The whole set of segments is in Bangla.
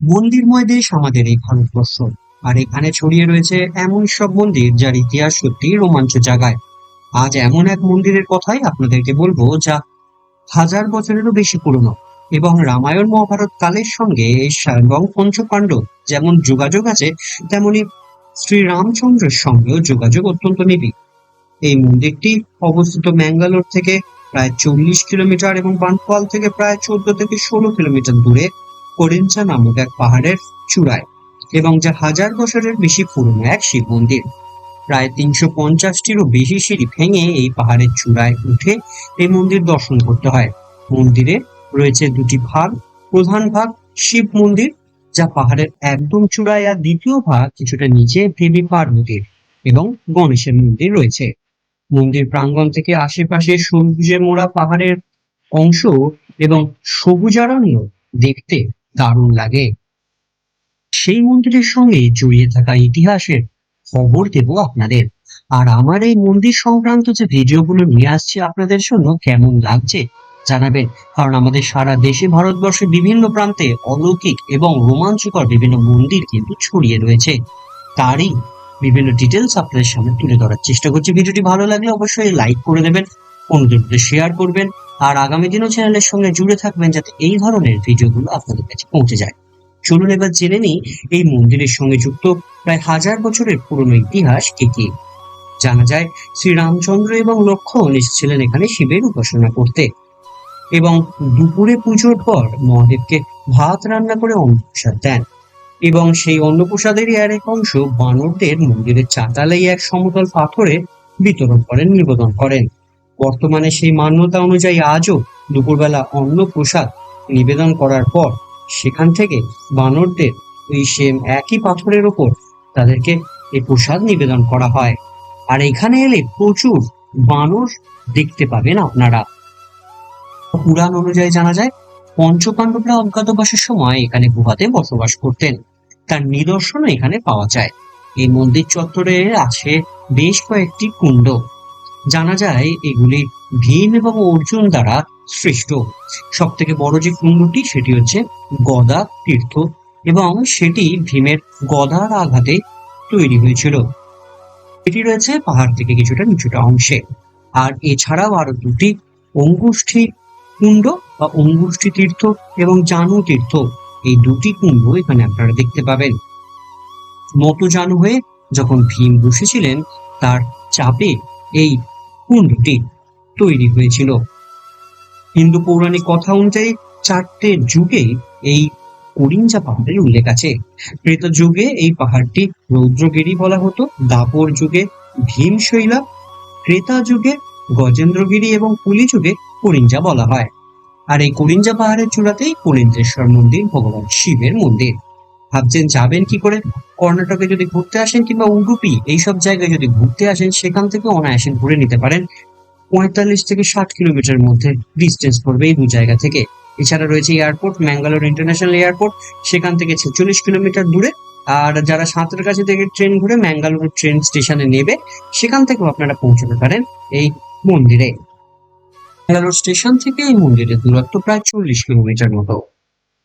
মন্দিরময় দেশ আমাদের এই ভারতবর্ষ। আর এখানে ছড়িয়ে রয়েছে এমন সব মন্দির যার ইতিহাস সত্যি রোমাঞ্চ জাগায়। আজ এমন এক মন্দিরের কথাই আপনাদেরকে বলব যা হাজার বছরেরও বেশি পুরনো এবং রামায়ণ মহাভারত কালের সঙ্গে এবং পঞ্চপাণ্ডব যেমন যোগাযোগ আছে, তেমনি শ্রী রামচন্দ্রের সঙ্গেও যোগাযোগ অত্যন্ত নিবিড়। এই মন্দিরটি অবস্থিত ম্যাঙ্গালোর থেকে প্রায় চল্লিশ কিলোমিটার এবং বানপাল থেকে প্রায় চোদ্দ থেকে ষোলো কিলোমিটার দূরে করিঞ্চা নামক এক পাহাড়ের চূড়ায় এবং যা হাজার বছরের বেশি পুরনো এক শিব মন্দির। প্রায় তিনশো পঞ্চাশটিরও বেশি সিঁড়ি ভেঙে এই পাহাড়ের চূড়ায় উঠে এই মন্দির দর্শন করতে হয়। মন্দিরে রয়েছে দুটি ভাগ, প্রধান ভাগ শিব মন্দির, যা পাহাড়ের একদম চূড়ায়, আর দ্বিতীয় ভাগ কিছুটা নিচে দেবী পার্বতীর এবং গণেশের মন্দির রয়েছে। মন্দির প্রাঙ্গণ থেকে আশেপাশে সবুজে মোড়া পাহাড়ের অংশ এবং সবুজারণ্য দেখতে দারুণ লাগে। সেই মন্দিরের সঙ্গে জড়িয়ে থাকা ইতিহাসের খবর দেব আপনাদের। আর আমার এই মন্দির সংক্রান্ত যে ভিডিওগুলো নিয়ে আসছে আপনাদের জন্য কেমন লাগছে জানাবেন। কারণ আমাদের সারা দেশে, ভারতবর্ষের বিভিন্ন প্রান্তে অলৌকিক এবং রোমাঞ্চকর বিভিন্ন মন্দির কিন্তু ছড়িয়ে রয়েছে। তারই বিভিন্ন ডিটেলস আপনাদের সামনে তুলে ধরার চেষ্টা করছি। ভিডিওটি ভালো লাগলে অবশ্যই লাইক করে দেবেন, অন্যদের শেয়ার করবেন। আর আগামী দিনও চ্যানেলের সঙ্গে জুড়ে থাকবেন যাতে এই ধরনের ভিডিওগুলো আপনাদের কাছে পৌঁছে যায়। চলুন এবার জেনে নিই, এই মন্দিরের সঙ্গে যুক্ত প্রায় হাজার বছরের পুরনো ইতিহাস কি কি? জানা যায়, শ্রীরামচন্দ্র এবং লক্ষ্মণ এসেছিলেন এখানে শিবের উপাসনা করতে। এবং দুপুরে পুজোর পর মহাদেবকে ভাত রান্না করে অন্নপ্রসাদ দেন। এবং সেই অন্নপ্রসাদেরই আর এক অংশ বানরদের মন্দিরের চাতালেই এক সমতল পাথরে বিতরণ করেন, নিবেদন করেন। বর্তমানে সেই মান্যতা অনুযায়ী আজও দুপুরবেলা অন্ন প্রসাদ নিবেদন করার পর সেখান থেকে বানরদের ওই সেম একই পাথরের ওপর তাদেরকে এই প্রসাদ নিবেদন করা হয়। আর এখানে এলে প্রচুর বানর দেখতে পাবেন আপনারা। পুরাণ অনুযায়ী জানা যায় পঞ্চপাণ্ডবরা অজ্ঞাতবাসের সময় এখানে গুহাতে বসবাস করতেন। তার নিদর্শনও এখানে পাওয়া যায়। এই মন্দির চত্বরে আছে বেশ কয়েকটি কুণ্ড। জানা যায় এগুলি ভীম এবং অর্জুন দ্বারা সৃষ্ট। সব থেকে বড় যে কুণ্ডটি, সেটি হচ্ছে গদা তীর্থ এবং সেটি ভীমের গদার আঘাতে তৈরি হয়েছিল। এটি রয়েছে পাহাড় থেকে কিছুটা নিচুটা অংশে। আর এছাড়াও আরও দুটি অঙ্গুষ্ঠী কুণ্ড বা অঙ্গুষ্ঠী তীর্থ এবং জানু তীর্থ। এই দুটি কুণ্ড এখানে আপনারা দেখতে পাবেন। মতো জানু হয়ে যখন ভীম বসেছিলেন, তার চাপে এই কুণ্ডটি তৈরি হয়েছিল? হিন্দু পৌরাণিক কথা অনুযায়ী চারটে যুগে এই করিঞ্জা পাহাড়ের উল্লেখ আছে। ত্রেতা যুগে এই পাহাড়টি রৌদ্রগিরি বলা হতো, দাপর যুগে ভীমশৈলা, ক্রেতা যুগে গজেন্দ্রগিরি এবং পুলি যুগে করিঞ্জা বলা হয়। আর এই করিঞ্জা পাহাড়ের চূড়াতেই কলিন্দেশ্বর মন্দির, ভগবান শিবের মন্দির। ভাবছেন যাবেন কি করে? কর্ণাটকে যদি ঘুরতে আসেন কিংবা উডুপি, এইসব জায়গায় যদি ঘুরতে আসেন, সেখান থেকে অনায়াসে ঘুরে নিতে পারেন। পঁয়তাল্লিশ থেকে ষাট কিলোমিটার মধ্যে ডিস্টেন্স পড়বে এই দু জায়গা থেকে। এছাড়া রয়েছে এয়ারপোর্ট ম্যাঙ্গালোর ইন্টারন্যাশনাল এয়ারপোর্ট সেখান থেকে ছেচল্লিশ কিলোমিটার দূরে। আর যারা সাঁতরের কাছে থেকে ট্রেন ঘুরে ম্যাঙ্গালোর ট্রেন স্টেশনে নেবে, সেখান থেকেও আপনারা পৌঁছতে পারেন এই মন্দিরে। ব্যাঙ্গালোর স্টেশন থেকে এই মন্দিরের দূরত্ব প্রায় চল্লিশ কিলোমিটার মতো।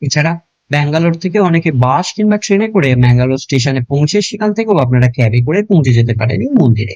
এছাড়া ব্যাঙ্গালোর থেকে অনেকে বাস কিংবা ট্রেনে করে ম্যাঙ্গালোর স্টেশনে পৌঁছে সেখান থেকেও আপনারা ক্যাবে করে পৌঁছে যেতে পারেন এই মন্দিরে।